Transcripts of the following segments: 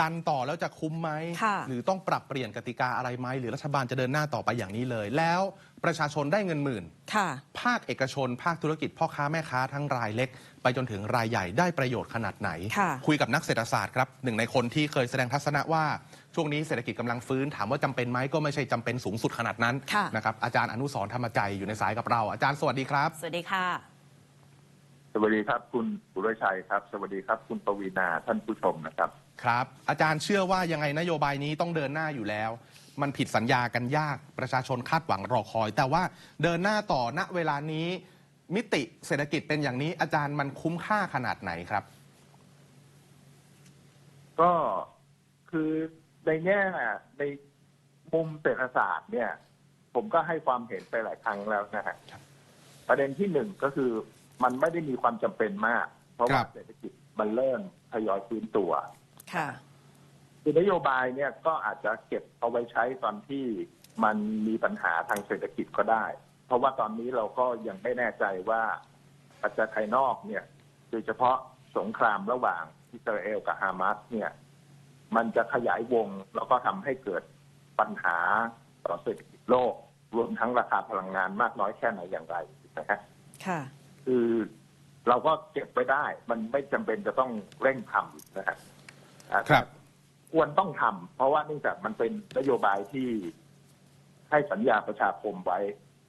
ดันต่อแล้วจะคุ้มไหมค่ะหรือต้องปรับเปลี่ยนกติกาอะไรไหม หรือรัฐบาลจะเดินหน้าต่อไปอย่างนี้เลย แล้วประชาชนได้เงินหมื่นค่ะภาคเอกชน ภาคธุรกิจพ่อค้าแม่ค้าทั้งรายเล็ก ไปจนถึงรายใหญ่ได้ประโยชน์ขนาดไหนค่ะคุยกับนักเศรษฐศาสตร์ครับหนึ่งในคนที่เคยแสดงทัศนะว่าช่วงนี้เศรษฐกิจกำลังฟื้นถามว่าจำเป็นไหมก็ไม่ใช่จำเป็นสูงสุดขนาดนั้นค่ะนะครับอาจารย์อนุสรณ์ธรรมใจอยู่ในสายกับเรา อาจารย์สวัสดีครับ สวัสดีค่ะ สวัสดีครับ คุณสุรชัยครับ สวัสดีครับ คุณปวีนาท่านผู้ชมนะครับ ครับ อาจารย์เชื่อว่ายังไงนโยบายนี้ต้องเดินหน้าอยู่แล้ว มันผิดสัญญากันยากประชาชนคาดหวังรอคอย แต่ว่าเดินหน้าต่อณเวลานี้ มิติเศรษฐกิจเป็นอย่างนี้ อาจารย์มันคุ้มค่าขนาดไหนครับ ก็คือในแง่ในมุมเศรษฐศาสตร์เนี่ย ผมก็ให้ความเห็นไปหลายครั้งแล้วนะฮะครับประเด็นที่หนึ่งก็คือมันไม่ได้มีความจำเป็นมาก เพราะครัว่าบเศรษฐกิจมันเริ่มทยอยฟื้นตัว ค่ะ คือนโยบายเนี่ยก็อาจจะเก็บเอาไว้ใช้ตอนที่มันมีปัญหาทางเศรษฐกิจก็ได้ เพราะว่าตอนนี้เราก็ยังไม่แน่ใจว่าปัจจัยภายนอกเนี่ยโดยเฉพาะสงครามระหว่างอิสราเอลกับฮามาสเนี่ย มันจะขยายวงแล้วก็ทำให้เกิดปัญหาต่อเศรษฐกิจโลก รวมทั้งราคาพลังงานมากน้อยแค่ไหนอย่างไรนะฮะค่ะ คือเราก็เก็บไว้ได้ มันไม่จำเป็นจะต้องเร่งทำนะฮะอ่า ครับควรต้องทำเพราะว่าเนื่องจากมันเป็นนโยบายที่ให้สัญญาประชาคมไว้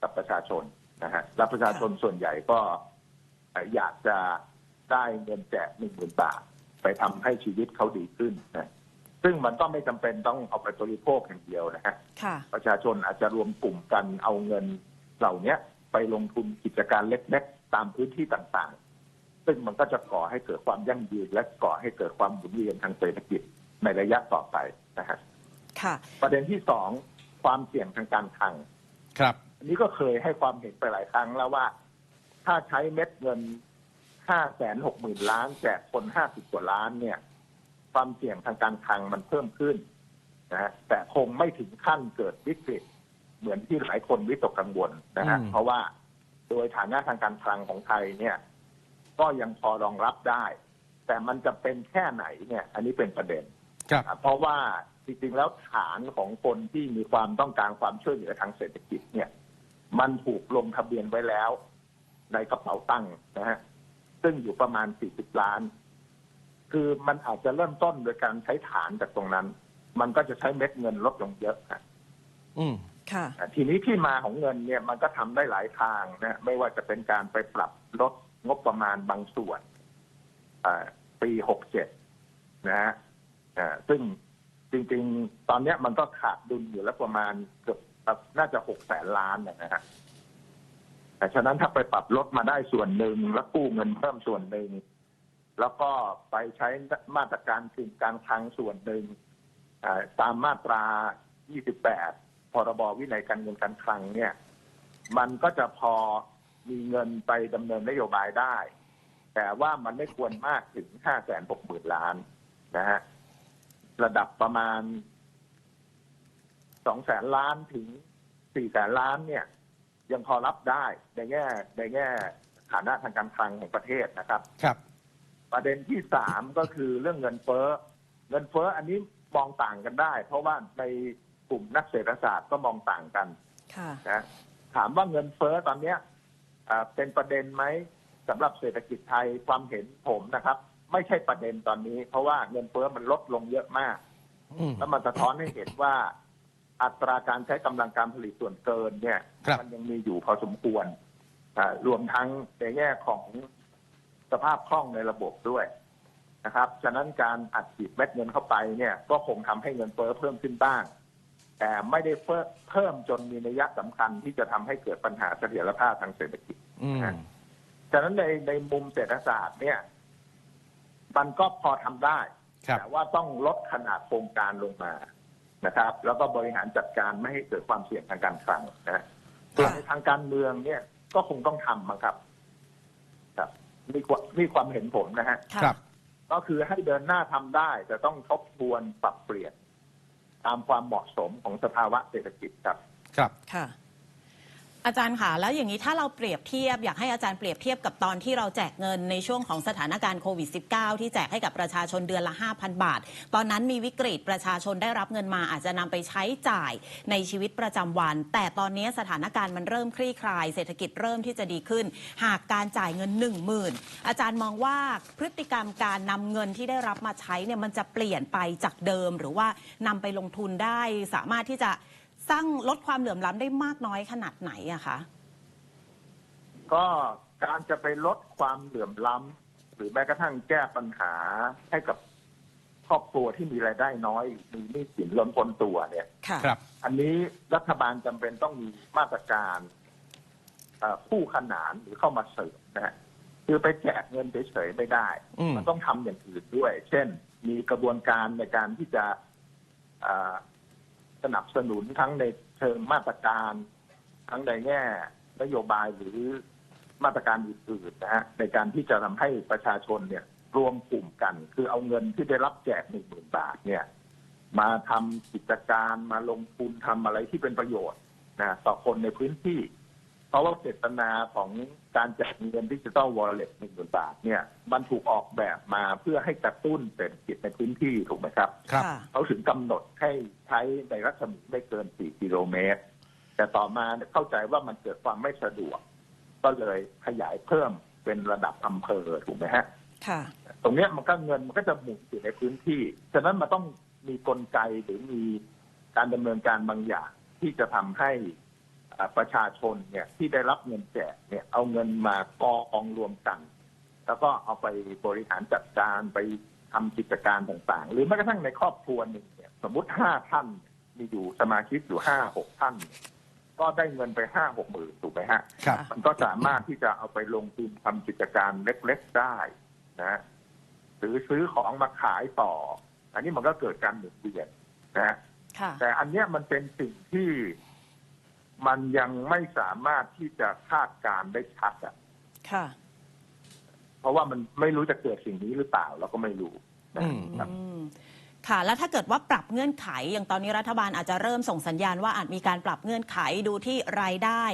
กับประชาชนนะฮะและประชาชนส่วนใหญ่ก็เอ่ออยากจะได้เงินแจกหนึ่งหมื่นบาทไปทำให้ชีวิตเขาดีขึ้นนะซึ่งมันก็ไม่จำเป็นต้องเอาไปบริโภคอย่างเดียวนะฮะค่ะประชาชนอาจจะรวมกลุ่มกันเอาเงินเหล่าเนี้ยไปลงทุนกิจการเล็กๆตามพื้นที่ต่างๆ ซึ่งมันก็จะก่อให้เกิดความยั่งยืน และก่อให้เกิดความหมุนเวียนทางเศรษฐกิจในระยะต่อไปนะฮะค่ะประเด็นที่สองความเสี่ยงทางการคลังครับอันนี้ก็เคยให้ความเห็นไปหลายครั้งแล้วว่า ถ้าใช้เม็ดเงินห้าแสนหกหมื่นล้านแจกคนห้าสิบกว่าล้านเนี่ย ความเสี่ยงทางการคลังมันเพิ่มขึ้นนะฮะแต่คงไม่ถึงขั้นเกิดวิกฤตเหมือนที่หลายคนวิตกกังวลนะฮะอืมเพราะว่าโดยฐานะทางการคลังของไทยเนี่ย ก็ยังพอรองรับได้ แต่มันจะเป็นแค่ไหนเนี่ย อันนี้เป็นประเด็นครับอะเพราะว่าจริงๆแล้วฐานของคนที่มีความต้องการความช่วยเหลือทางเศรษฐกิจเนี่ย มันถูกลงทะเบียนไว้แล้ว ในกระเป๋าตังค์นะฮะซึ่งอยู่ประมาณ 40 ล้าน คือมันอาจจะเริ่มต้นโดยการใช้ฐานจากตรงนั้น มันก็จะใช้เม็ดเงินลดลงเยอะนะอืมค่ะอะ ทีนี้ที่มาของเงินเนี่ยมันก็ทำได้หลายทางนะไม่ว่าจะเป็นการไปปรับลด งบประมาณบางส่วนอ่าปี67นะฮะซึ่งจริง ๆ ตอนนี้มันก็ขาดดุลอยู่แล้วประมาณเกือบน่าจะหกแสนล้านนะฮะแต่ฉะนั้นถ้าไปปรับลดมาได้ส่วนหนึ่งแล้วกู้เงินเพิ่มส่วนหนึ่งแล้วก็ไปใช้มาตรการคืนการคลังส่วนหนึ่งตามมาตรา 28 พรบวินัยการเงินการคลังเนี่ย มันก็จะพอ มีเงินไปดำเนินนโยบายได้ แต่ว่ามันไม่ควรมากถึง5 6 0 0 0 0ล้านนะฮะระดับประมาณ2แสนล้านถึง4แสนล้านเนี่ย ยังพอรับได้ในแง่ในแง่ฐานะทางการคลังของประเทศนะครับ ครับ ประเด็นที่สามก็คือเรื่องเงินเฟ้อ เงินเฟ้ออันนี้มองต่างกันได้ เพราะว่าในกลุ่มนักเศรษฐศาสตร์ก็มองต่างกันค่ะ นะถามว่าเงินเฟ้อตอนเนี้ยอ่า เป็นประเด็นไหมสำหรับเศรษฐกิจไทยความเห็นผมนะครับ ไม่ใช่ประเด็นตอนนี้ เพราะว่าเงินเฟ้อมันลดลงเยอะมากอืมแล้วมันสะท้อนให้เห็นว่าอัตราการใช้กำลังการผลิตส่วนเกินเนี่ยครับมันยังมีอยู่พอสมควรอ่ารวมทั้งในแง่ของสภาพคล่องในระบบด้วยนะครับ ฉะนั้นการอัดฉีดเม็ดเงินเข้าไปเนี่ย ก็คงทำให้เงินเฟ้อเพิ่มขึ้นบ้าง แต่ไม่ได้เพิ่มเพิ่มจนมีนัยสำคัญที่จะทำให้เกิดปัญหาเสถียรภาพทางเศรษฐกิจอืมฉะนั้นในในมุมเศรษฐศาสตร์เนี่ย มันก็พอทำได้ครับแต่ว่าต้องลดขนาดโครงการลงมานะครับ แล้วก็บริหารจัดการไม่ให้เกิดความเสี่ยงทางการคลังนะส่วนในทางการเมืองเนี่ยก็คงต้องทำมั้งครับ ครับนี่ความนี่ความเห็นผมนะฮะค่ะครับ ก็คือให้เดินหน้าทำได้ แต่ต้องทบทวนปรับเปลี่ยน ตามความเหมาะสมของสภาวะเศรษฐกิจครับ ครับ ค่ะ อาจารย์ค่ะ แล้วอย่างนี้ถ้าเราเปรียบเทียบ อยากให้อาจารย์เปรียบเทียบกับตอนที่เราแจกเงินในช่วงของสถานการณ์โควิด -19 ที่แจกให้กับประชาชนเดือนละ 5,000 บาท ตอนนั้นมีวิกฤตประชาชนได้รับเงินมาอาจจะนำไปใช้จ่ายในชีวิตประจำวัน แต่ตอนนี้สถานการณ์มันเริ่มคลี่คลาย เศรษฐกิจเริ่มที่จะดีขึ้น หากการจ่ายเงิน 1 0,000 อาจารย์มองว่าพฤติกรรมการนำเงินที่ได้รับมาใช้เนี่ยมันจะเปลี่ยนไปจากเดิม หรือว่านำไปลงทุนได้สามารถที่จะ สร้างลดความเหลื่อมล้ำได้มากน้อยขนาดไหนอะคะ ก็การจะไปลดความเหลื่อมล้ำหรือแม้กระทั่งแก้ปัญหาให้กับครอบครัวที่มีรายได้น้อยมีหนี้สินล้นพ้นตัวเนี่ยค่ะครับ อันนี้รัฐบาลจำเป็นต้องมีมาตรการเอ่อคู่ขนานหรือเข้ามาเสริมนะฮะคือไปแจกเงินเฉยๆไม่ได้อืมมันต้องทำอย่างอื่นด้วย เช่น มีกระบวนการในการที่จะเอ่อ สนับสนุนทั้งในเชิงมาตรการ ทั้งในแง่นโยบายหรือมาตรการอื่นๆนะฮะในการที่จะทำให้ประชาชนเนี่ยรวมกลุ่มกัน คือเอาเงินที่ได้รับแจกหนึ่งหมื่นบาทเนี่ย มาทำกิจการมาลงทุนทำอะไรที่เป็นประโยชน์นะต่อคนในพื้นที่ ราะว่าเจตนาของการแจกเงินดิจิตอลวอลเล็ตหนึ่งหมื่นบาทเนี่ยมันถูกออกแบบมาเพื่อให้กระตุ้นเศรษฐกิจในพื้นที่ถูกไหมครับครับค่ะเขาถึงกำหนดให้ใช้ในรัศมีไม่เกิน4กิโลเมตร แต่ต่อมาเนี่ยเข้าใจว่ามันเกิดความไม่สะดวก ก็เลยขยายเพิ่มเป็นระดับอำเภอถูกไหมฮะค่ะ ตรงเนี้ยมันก็เงินมันก็จะหมุนอยู่ในพื้นที่ ฉะนั้นมันต้องมีกลไกหรือมีการดำเนินการบางอย่างที่จะทำให้อ่า ประชาชนเนี่ยที่ได้รับเงินแจกเนี่ยเอาเงินมากองรวมกัน แล้วก็เอาไปบริหารจัดการไปทำกิจการต่างๆ หรือแม้กระทั่งในครอบครัวหนึ่งเนี่ยสมมุติห้าท่านมีอยู่สมาชิกอยู่ห้าหกท่านเนี่ยก็ได้เงินไปห้าหกหมื่นถูกไหมฮะครับมันก็สามารถที่จะเอาไปลงทุนทำกิจการเล็กๆได้นะหรือซื้อของมาขายต่อ อันนี้มันก็เกิดการหมุนเวียนนะค่ะแต่อันเนี้ยมันเป็นสิ่งที่ มันยังไม่สามารถที่จะคาดการณ์ได้ชัดอะ ค่ะ เพราะว่ามันไม่รู้จะเกิดสิ่งนี้หรือเปล่าเราก็ไม่รู้นะอืมครับ อืม ค่ะ แล้วถ้าเกิดว่าปรับเงื่อนไข อย่างตอนนี้รัฐบาลอาจจะเริ่มส่งสัญญาณว่าอาจมีการปรับเงื่อนไขดูที่รายได้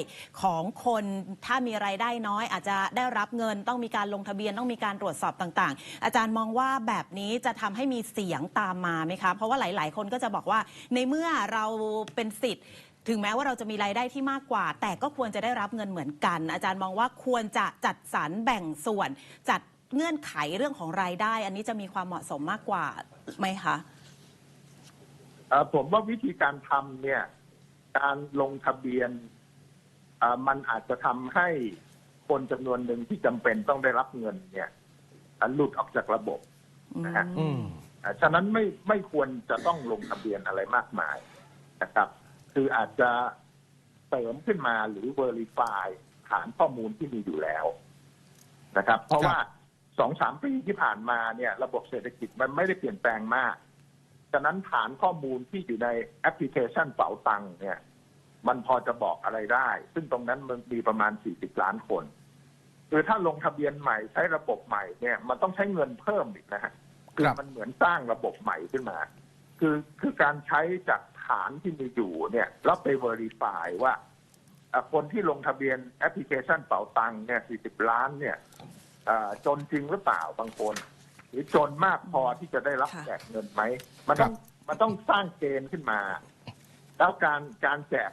ของคนถ้ามีรายได้น้อย อาจจะได้รับเงินต้องมีการลงทะเบียนต้องมีการตรวจสอบต่างๆ อาจารย์มองว่าแบบนี้จะทำให้มีเสียงตามมาไหมคะ เพราะว่าหลาย ๆ คนก็จะบอกว่าในเมื่อเราเป็นสิทธิ์ ถึงแม้ว่าเราจะมีรายได้ที่มากกว่า แต่ก็ควรจะได้รับเงินเหมือนกัน อาจารย์มองว่าควรจะจัดสรรแบ่งส่วน จัดเงื่อนไขเรื่องของรายได้ อันนี้จะมีความเหมาะสมมากกว่าไหมคะเอ่อผมว่าวิธีการทำเนี่ย การลงทะเบียนเอ่อมันอาจจะทำให้คนจำนวนหนึ่งที่จำเป็นต้องได้รับเงินเนี่ยอะหลุดออกจากระบบนะฮะอืมอะฉะนั้นไม่ไม่ควรจะต้องลงทะเบียนอะไรมากมายนะครับ คืออาจจะเสริมขึ้นมาหรือ Verify ฐานข้อมูลที่มีอยู่แล้วนะครับ เพราะว่าสองสามปีที่ผ่านมาเนี่ยระบบเศรษฐกิจมันไม่ได้เปลี่ยนแปลงมากฉะนั้นฐานข้อมูลที่อยู่ในแอปพลิเคชันเป๋าตังค์เนี่ย มันพอจะบอกอะไรได้ ซึ่งตรงนั้นมันมีประมาณ 40 ล้านคนคือถ้าลงทะเบียนใหม่ใช้ระบบใหม่เนี่ย มันต้องใช้เงินเพิ่มอีกนะฮะคือครับมันเหมือนสร้างระบบใหม่ขึ้นมา คือคือการใช้จาก ฐานที่มีอยู่เนี่ยแล้วไป verify ว่าอะคนที่ลงทะเบียนแอปพลิเคชันเป๋าตังค์เนี่ย 40 ล้านเนี่ยอ่าจนจริงหรือเปล่าบางคน หรือจนมากพอที่จะได้รับค่ะแจกเงินไหม มันต้องมันต้องสร้างเกณฑ์ขึ้นมา แล้วการการแจก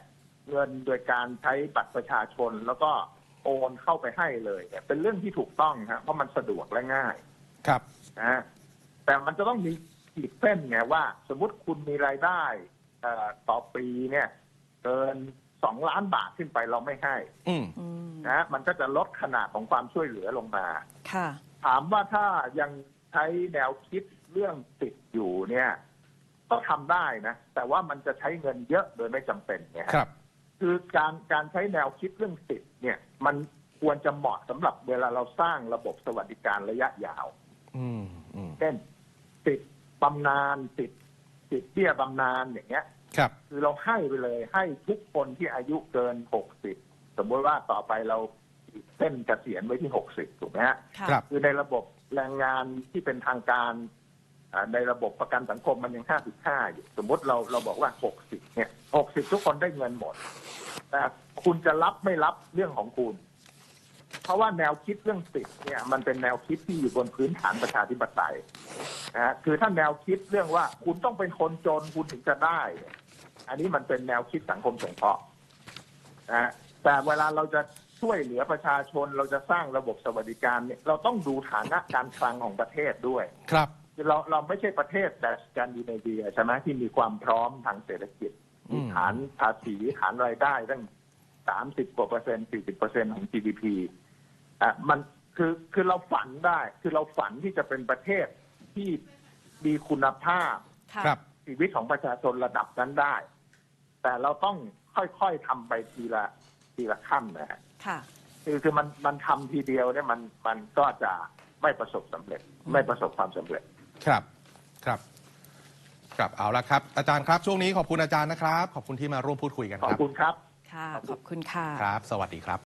เงินโดยการใช้บัตรประชาชนแล้วก็โอนเข้าไปให้เลยเนี่ยเป็นเรื่องที่ถูกต้องฮะเพราะมันสะดวกและง่าย ครับนะฮะแต่มันจะต้องมีขีดเส้นไงว่า สมมุติคุณมีรายได้เอ่อ ต่อปีเนี่ยเกินสองล้านบาทขึ้นไปเราไม่ให้อืมอืมนะฮะมันก็จะลดขนาดของความช่วยเหลือลงมา ค่ะ ถามว่าถ้ายังใช้แนวคิดเรื่องติดอยู่เนี่ย ก็ทำได้นะ แต่ว่ามันจะใช้เงินเยอะโดยไม่จำเป็นเนี่ยฮะครับ คือการการใช้แนวคิดเรื่องสิทธิ์เนี่ย มันควรจะเหมาะสำหรับเวลาเราสร้างระบบสวัสดิการระยะยาว อืมอืมเช่นติดบำนาญติ ดติดเบี้ยบำนาญอย่างเงี้ย ครับ คือเราให้ไปเลย ให้ทุกคนที่อายุเกินหกสิบสมมติว่าต่อไปเราขีดเส้นเกษียณไว้ที่หกสิบถูกไหมฮะค่ะครับ คือในระบบแรงงานที่เป็นทางการอ่าในระบบประกันสังคมมันยัง55อยู่ สมมติเราเราบอกว่า60เนี่ย60ทุกคนได้เงินหมด แต่คุณจะรับไม่รับเรื่องของคุณ เพราะว่าแนวคิดเรื่องสิทธิ์เนี่ย มันเป็นแนวคิดที่อยู่บนพื้นฐานประชาธิปไตย นะฮะคือถ้าแนวคิดเรื่องว่าคุณต้องเป็นคนจนคุณถึงจะได้เนี่ยอันนี้มันเป็นแนวคิดสังคมสงเคราะห์นะฮะแต่เวลาเราจะช่วยเหลือประชาชนเราจะสร้างระบบสวัสดิการเนี่ยเราต้องดูฐานะการคลังของประเทศด้วย ครับคือเราเราไม่ใช่ประเทศแบบสแกนดิเนเวียใช่ไหมที่มีความพร้อมทางเศรษฐกิจอืมมีฐานภาษีฐานรายได้ตั้งสามสิบกว่าเปอร์เซ็นต์สี่สิบเปอร์เซ็นต์ของ GDP อะมันคือคือเราฝันได้ คือเราฝันที่จะเป็นประเทศ ที่มีคุณภาพค่ะ ครับ ชีวิตของประชาชนระดับนั้นได้ แต่เราต้องค่อยๆทำไปทีละทีละขั้นนะฮะค่ะ คือคือมันมันทำทีเดียวเนี่ยมันมันก็จะไม่ประสบสำเร็จ ไม่ประสบความสำเร็จ ครับ ครับ ครับ เอาละครับ อาจารย์ครับ ช่วงนี้ขอบคุณอาจารย์นะครับ ขอบคุณที่มาร่วมพูดคุยกันขอครับบคุณครับ ค่ะ ขอบคุณค่ะ ครับ สวัสดีครับ